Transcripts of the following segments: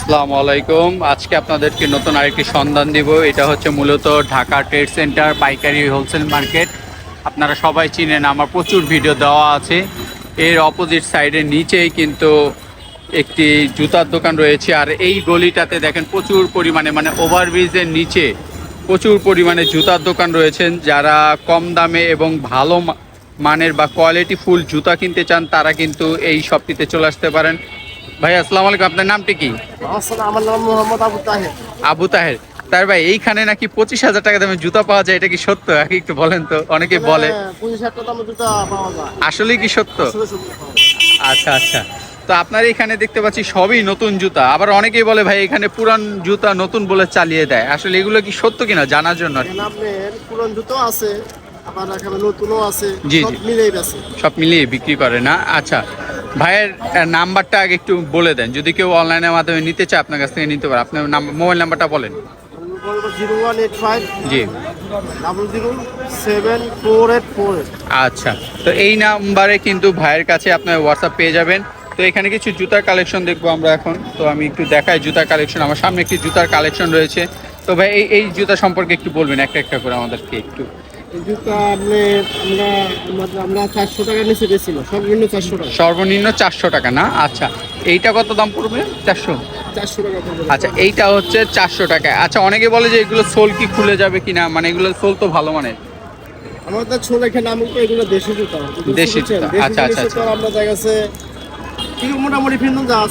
আসসালামু আলাইকুম। আজকে আপনাদেরকে নতুন আরেকটি সন্ধান দিব। এটা হচ্ছে মূলত ঢাকা ট্রেড সেন্টার পাইকারি হোলসেল মার্কেট। আপনারা সবাই চিনেন, আমার প্রচুর ভিডিও দেওয়া আছে। এর অপোজিট সাইডের নিচেই কিন্তু একটি জুতার দোকান রয়েছে। আর এই গলিটাতে দেখেন প্রচুর পরিমাণে মানে ওভারব্রিজের নিচে প্রচুর পরিমাণে জুতার দোকান রয়েছেন যারা কম দামে এবং ভালো মানের বা কোয়ালিটি ফুল জুতা কিনতে চান, তারা কিন্তু এই শপটিতে চলে আসতে পারেন। ভাই আসসালামু আলাইকুম। আপনার নামটি কি? আমার নাম মোহাম্মদ আবু তাহের। আবু তাহের। তার ভাই এইখানে নাকি পঁচিশ হাজার টাকা দামে জুতা পাওয়া যায়? এটা কি সত্য? একটু বলেন তো অনেকে বলে। হ্যাঁ, যায়। আসলেই কি সত্য? আসলে। আচ্ছা আচ্ছা। তো আপনার এখানে দেখতে পাচ্ছি সবই নতুন জুতা। আবার অনেকেই বলে ভাই এখানে পুরান জুতা নতুন বলে চালিয়ে দেয়। আসলে এগুলো কি সত্য কিনা জানার জন্য? পুরান জুতো আছে আবার এখানে নতুনও আছে জি, সব মিলিয়ে বিক্রি করে না? আচ্ছা। ভাইয়ের নাম্বারটা আগে একটু বলে দেন। যদি কেউ অনলাইনের মাধ্যমে নিতে চায় আপনার কাছ থেকে নিতে পারে। আপনার মোবাইল নাম্বারটা বলেন। জি। আচ্ছা। তো এই নাম্বারে কিন্তু ভাইয়ের কাছে আপনার হোয়াটসঅ্যাপ পেয়ে যাবেন। তো এখানে কিছু জুতার কালেকশন দেখব আমরা এখন। তো আমি একটু দেখাই জুতার কালেকশন আমার সামনে একটি জুতার কালেকশন রয়েছে। তো ভাই এই এই জুতা সম্পর্কে একটু বলবেন একটা একটা করে আমাদেরকে একটু। জুতা আপনি আমরা আমরা চারশো টাকা নিচে সর্বনিম্ন চারশো টাকা। সর্বনিম্ন চারশো টাকা না? আচ্ছা এইটা কত দাম পড়বে? চারশো? চারশো টাকা পড়বে। আচ্ছা এইটা হচ্ছে চারশো টাকা আচ্ছা অনেকে বলে যে এগুলো সোল কি খুলে যাবে কিনা মানে এগুলো সোল তো ভালো মানের। আমাদের ছোট এখানে আমি তো এগুলো দেশি জুতা। দেশি জুতা, আচ্ছা, আচ্ছা, আচ্ছা। আমরা মোটামুটি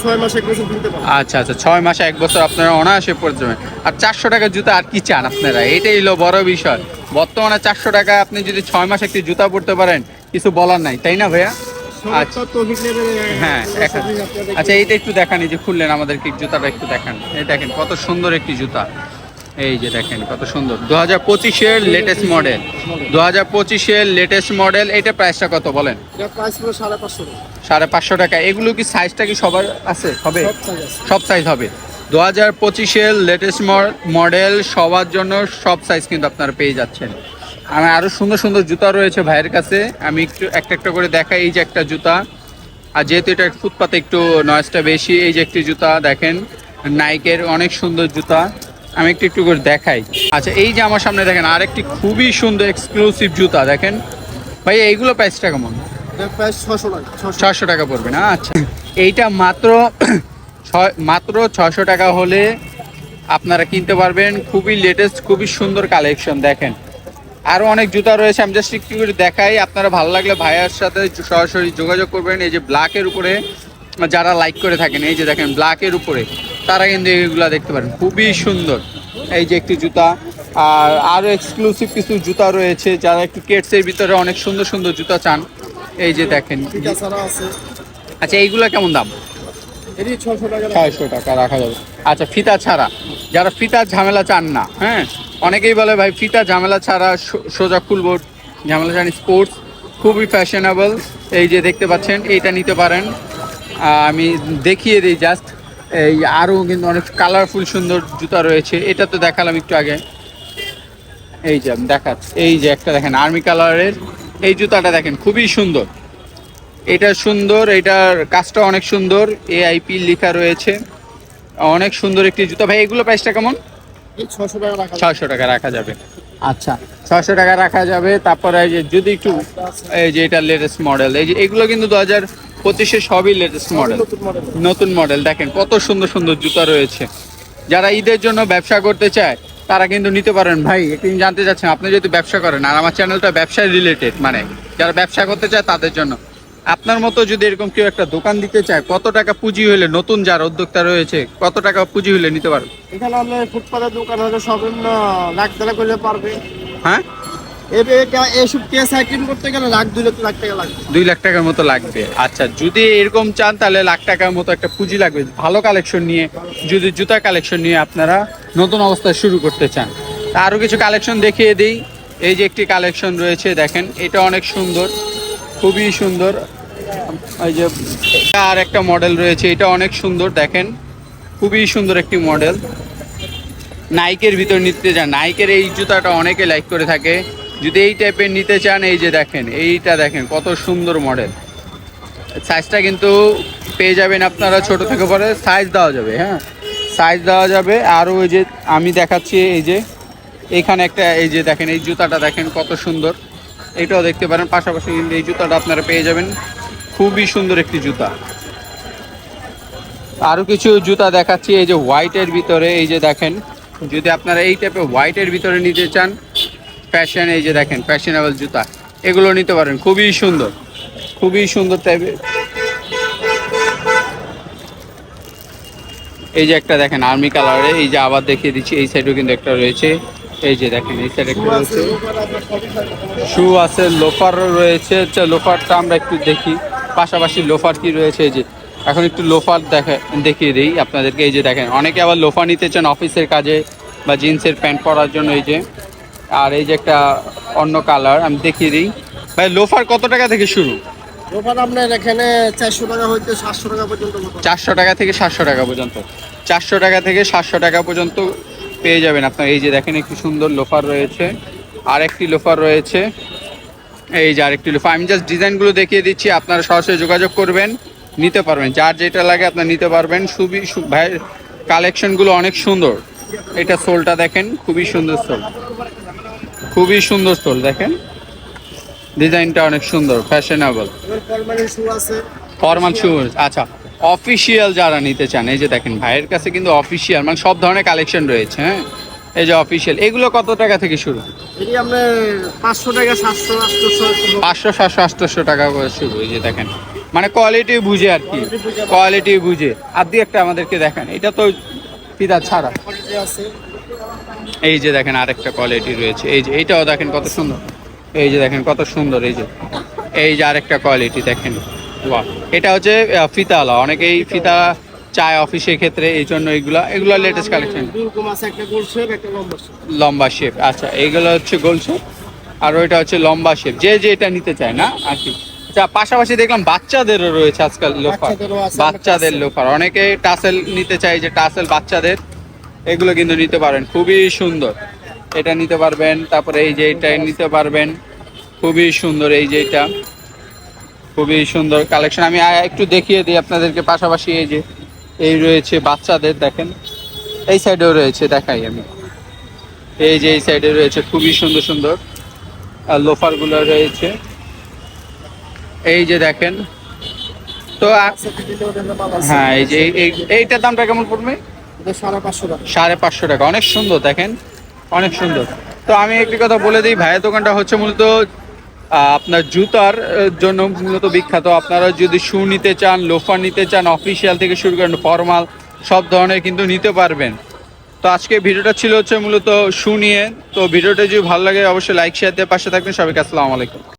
ছয় মাস এক বছর কিনতে পারব আচ্ছা আচ্ছা ছয় মাসে এক বছর আপনারা অনায়াসে পড়ে যাবেন আর চারশো টাকা জুতা আর কি চান আপনারা? এটাই হলো বড় বিষয়। বর্তমানে চারশো টাকা আপনি যদি ছয় মাসে একটি জুতা পড়তে পারেন কিছু বলার নাই তাই না ভাইয়া? আচ্ছা। নেবে হ্যাঁ আচ্ছা এইটা একটু দেখান এই যে খুললেন আমাদেরকে জুতাটা একটু দেখান। এই দেখেন কত সুন্দর একটি জুতা। এই যে দেখেন কত সুন্দর। দু হাজার পঁচিশের লেটেস্ট মডেল দু হাজার পঁচিশের লেটেস্ট মডেল এটা প্রাইসটা কত বলেন? সাড়ে পাঁচশো টাকা। এগুলো কি সাইজটা কি সবার আছে? হবে? আছে। সব সাইজ হবে। দু হাজার পঁচিশের লেটেস্ট মডেল সবার জন্য সব সাইজ কিন্তু আপনারা পেয়ে যাচ্ছেন। আমি আরও সুন্দর সুন্দর জুতা রয়েছে ভাইয়ের কাছে। আমি একটু একটা একটা করে দেখাই। এই যে একটা জুতা। আর যেহেতু এটা ফুটপাতে একটু নয়েজটা বেশি এই যে একটি জুতা দেখেন নাইকের অনেক সুন্দর জুতা। আমি একটু একটু করে দেখাই। আচ্ছা এই যে আমার সামনে দেখেন আরেকটি খুবই সুন্দর এক্সক্লুসিভ জুতা দেখেন। ভাই এইগুলো প্রাইসটা কেমন? ছশো টাকা ছশো টাকা পড়বে না? আচ্ছা। এইটা মাত্র ছয় মাত্র ছশো টাকা হলে আপনারা কিনতে পারবেন খুবই লেটেস্ট খুবই সুন্দর কালেকশন দেখেন। আরও অনেক জুতা রয়েছে আমি জাস্ট একটু করে দেখাই। আপনারা ভালো লাগলে ভাইয়ার সাথে সরাসরি যোগাযোগ করবেন। এই যে ব্ল্যাকের উপরে যারা লাইক করে থাকেন এই যে দেখেন ব্ল্যাকের উপরে তারা কিন্তু এইগুলা দেখতে পারেন। খুবই সুন্দর। এই যে একটি জুতা আর আরও এক্সক্লুসিভ কিছু জুতা রয়েছে যারা একটু কেটসের ভিতরে অনেক সুন্দর সুন্দর জুতা চান। এই যে দেখেন। আছে। আচ্ছা এইগুলা কেমন দাম? ছয়শো টাকা রাখা। যাবে। আচ্ছা ফিতা ছাড়া। যারা ফিতার ঝামেলা চান না হ্যাঁ? অনেকেই বলে, ভাই, ফিতা ঝামেলা ছাড়া সোজা খুলবো ঝামেলা চান স্পোর্টস, খুবই ফ্যাশনেবল এই যে দেখতে পাচ্ছেন, এইটা নিতে পারেন। আমি দেখিয়ে দিই জাস্ট এই আরও কিন্তু অনেক কালারফুল সুন্দর জুতা রয়েছে। এটা তো দেখালাম একটু আগে। এই যে, দেখাচ্ছি। এই যে একটা দেখেন আর্মি কালারের এই জুতাটা দেখেন, খুবই সুন্দর। এটা সুন্দর এটার কাজটা অনেক সুন্দর এআইপি লেখা রয়েছে অনেক সুন্দর একটি জুতা। ভাই এগুলো প্রাইসটা কেমন? ছশো টাকা রাখা যাবে। আচ্ছা। ছশো টাকা রাখা যাবে তারপরে এই যে যদি একটু এই যে এটা লেটেস্ট মডেল এই যে এগুলো কিন্তু দু হাজার পঁচিশে সবই লেটেস্ট মডেল নতুন মডেল দেখেন কত সুন্দর সুন্দর জুতা রয়েছে। যারা ঈদের জন্য ব্যবসা করতে চায় তারা কিন্তু নিতে পারেন। ভাই একটু জানতে চাচ্ছেন আপনি যদি ব্যবসা করেন আর আমার চ্যানেলটা ব্যবসায় রিলেটেড মানে যারা ব্যবসা করতে চায় তাদের জন্য। আপনার মতো যদি এরকম কেউ একটা দোকান দিতে চায় কত টাকা পুঁজি হলে নতুন যার উদ্যোক্তা রয়েছে কত টাকা পুঁজি হলে নিতে পারবে? এখানে আপনার ফুটপাতের দোকান হলে সর্বনিম্ন লাখ টাকা করলে পারবে। হ্যাঁ? কেস আইটেম করতে গেলে লাখ দুই লাখ লাখ টাকা লাগবে। দুই লাখ টাকার মতো লাগবে। আচ্ছা যদি এরকম চান তাহলে লাখ টাকার মতো একটা পুঁজি লাগবে। ভালো কালেকশন নিয়ে যদি জুতা কালেকশন নিয়ে আপনারা নতুন অবস্থায় শুরু করতে চান। আরও কিছু কালেকশন দেখিয়ে দিই। এই যে একটি কালেকশন রয়েছে দেখেন এটা অনেক সুন্দর। খুবই সুন্দর। এই যে আর একটা মডেল রয়েছে, এটা অনেক সুন্দর, দেখেন। খুবই সুন্দর একটি মডেল নাইকের ভিতর নিতে চান নাইকের এই জুতাটা অনেকে লাইক করে থাকে। যদি এই টাইপের নিতে চান, এই যে দেখেন, এইটা দেখেন, কত সুন্দর মডেল সাইজটা কিন্তু পেয়ে যাবেন আপনারা ছোট থেকে পরে সাইজ দেওয়া যাবে হ্যাঁ। সাইজ দেওয়া যাবে আরও ওই যে আমি দেখাচ্ছি, এই যে, এখানে একটা, এই যে দেখেন, এই জুতাটা দেখেন কত সুন্দর। এটাও দেখতে পারেন। পাশাপাশি কিন্তু এই জুতাটা আপনারা পেয়ে যাবেন। খুবই সুন্দর একটি জুতা। আরও কিছু জুতা দেখাচ্ছি, এই যে হোয়াইটের ভিতরে, এই যে দেখেন, যদি আপনারা এই টাইপের হোয়াইটের ভিতরে নিতে চান ফ্যাশন এই যে দেখেন ফ্যাশনেবল জুতা, এগুলো নিতে পারেন, খুবই সুন্দর খুবই সুন্দর টাইপের এই যে একটা দেখেন আর্মি কালারে এই যে আবার দেখিয়ে দিচ্ছি, এই সাইডেও কিন্তু একটা রয়েছে। এই যে দেখেন এই সাইডে একটা রয়েছে। শু আছে লোফারও রয়েছে। আচ্ছা লোফারটা আমরা একটু দেখি। পাশাপাশি লোফার কি রয়েছে? এই যে এখন একটু লোফার দেখা দেখিয়ে দিই আপনাদেরকে। এই যে দেখেন অনেকে আবার লোফার নিতে চান অফিসের কাজে বা জিন্সের প্যান্ট পরার জন্য এই যে। আর এই যে একটা অন্য কালার আমি দেখিয়ে দিই। ভাই লোফার কত টাকা থেকে শুরু? লোফার আপনার এখানে চারশো টাকা হইতে সাতশো টাকা পর্যন্ত চারশো টাকা থেকে সাতশো টাকা পর্যন্ত। চারশো টাকা থেকে সাতশো টাকা পর্যন্ত পেয়ে যাবেন। আপনার এই যে দেখেন একটি সুন্দর লোফার রয়েছে। আর একটি লোফার রয়েছে। এই যে আরেকটি লোফার। আমি জাস্ট ডিজাইনগুলো দেখিয়ে দিচ্ছি আপনারা সরাসরি যোগাযোগ করবেন নিতে পারবেন। যার যেটা লাগে আপনার নিতে পারবেন। খুবই সু- ভাইয়ের কালেকশনগুলো অনেক সুন্দর। এটা সোলটা দেখেন খুবই সুন্দর সোল। খুবই সুন্দর সোল দেখেন। ডিজাইনটা অনেক সুন্দর ফ্যাশনেবল শু ফর্মাল শুজ আচ্ছা। অফিসিয়াল যারা নিতে চান এই যে দেখেন ভাইয়ের কাছে কিন্তু অফিসিয়াল মানে সব ধরনের কালেকশন রয়েছে হ্যাঁ? এই যে অফিসিয়াল এগুলো কত টাকা থেকে শুরু? পাঁচশো টাকা সাতশো আটশো পাঁচশো সাতশো আটশোশো টাকা করে শুরু এই যে দেখেন। মানে কোয়ালিটি বুঝে আর কি কোয়ালিটি বুঝে। আর দিয়ে একটা আমাদেরকে দেখেন এটা তো পিতা ছাড়া। এই যে দেখেন আরেকটা কোয়ালিটি রয়েছে এই যে এইটাও দেখেন কত সুন্দর। এই যে দেখেন কত সুন্দর এই যে। এই যে আরেকটা কোয়ালিটি দেখেন। বাহ। এটা হচ্ছে ফিতাওয়ালা। অনেকেই ফিতা চায় অফিসের ক্ষেত্রে এই জন্য এইগুলা এগুলো লেটেস্ট কালেকশন লম্বা শেপ আচ্ছা এইগুলো হচ্ছে গোল শেপ আর ওইটা হচ্ছে লম্বা শেপ যে যে এটা নিতে চায় না? আর কি। আচ্ছা পাশাপাশি দেখলাম বাচ্চাদেরও রয়েছে আজকাল লোফার বাচ্চাদের লোফার অনেকে টাসেল নিতে চায় যে টাসেল বাচ্চাদের। এগুলো কিন্তু নিতে পারেন। খুবই সুন্দর। এটা নিতে পারবেন। তারপরে এই যে এটা নিতে পারবেন। খুবই সুন্দর এই যে এটা। খুবই সুন্দর কালেকশন আমি একটু দেখিয়ে দিই আপনাদেরকে পাশাপাশি এই যে এই রয়েছে বাচ্চাদের দেখেন। এই সাইডেও রয়েছে দেখাই আমি। এই যে এই সাইডে রয়েছে খুবই সুন্দর সুন্দর। আর লোফারগুলো রয়েছে। এই যে দেখেন। তো হ্যাঁ এই যে এই- এই- এইটার দামটা কেমন পড়বে? সাড়ে পাঁচশো টাকা। সাড়ে পাঁচশো টাকা। অনেক সুন্দর দেখেন। অনেক সুন্দর। তো আমি একটি কথা বলে দিই ভাইয়ের দোকানটা হচ্ছে মূলত আপনার জুতার জন্য মূলত বিখ্যাত। আপনারা যদি শু নিতে চান লোফার নিতে চান অফিসিয়াল থেকে শুরু করেন ফর্মাল সব ধরনের কিন্তু নিতে পারবেন। তো আজকে ভিডিওটা ছিল হচ্ছে মূলত শু নিয়ে। তো ভিডিওটা যদি ভালো লাগে, অবশ্যই লাইক শেয়ার দিয়ে পাশে থাকবেন। সবাইকে আসসালামু আলাইকুম।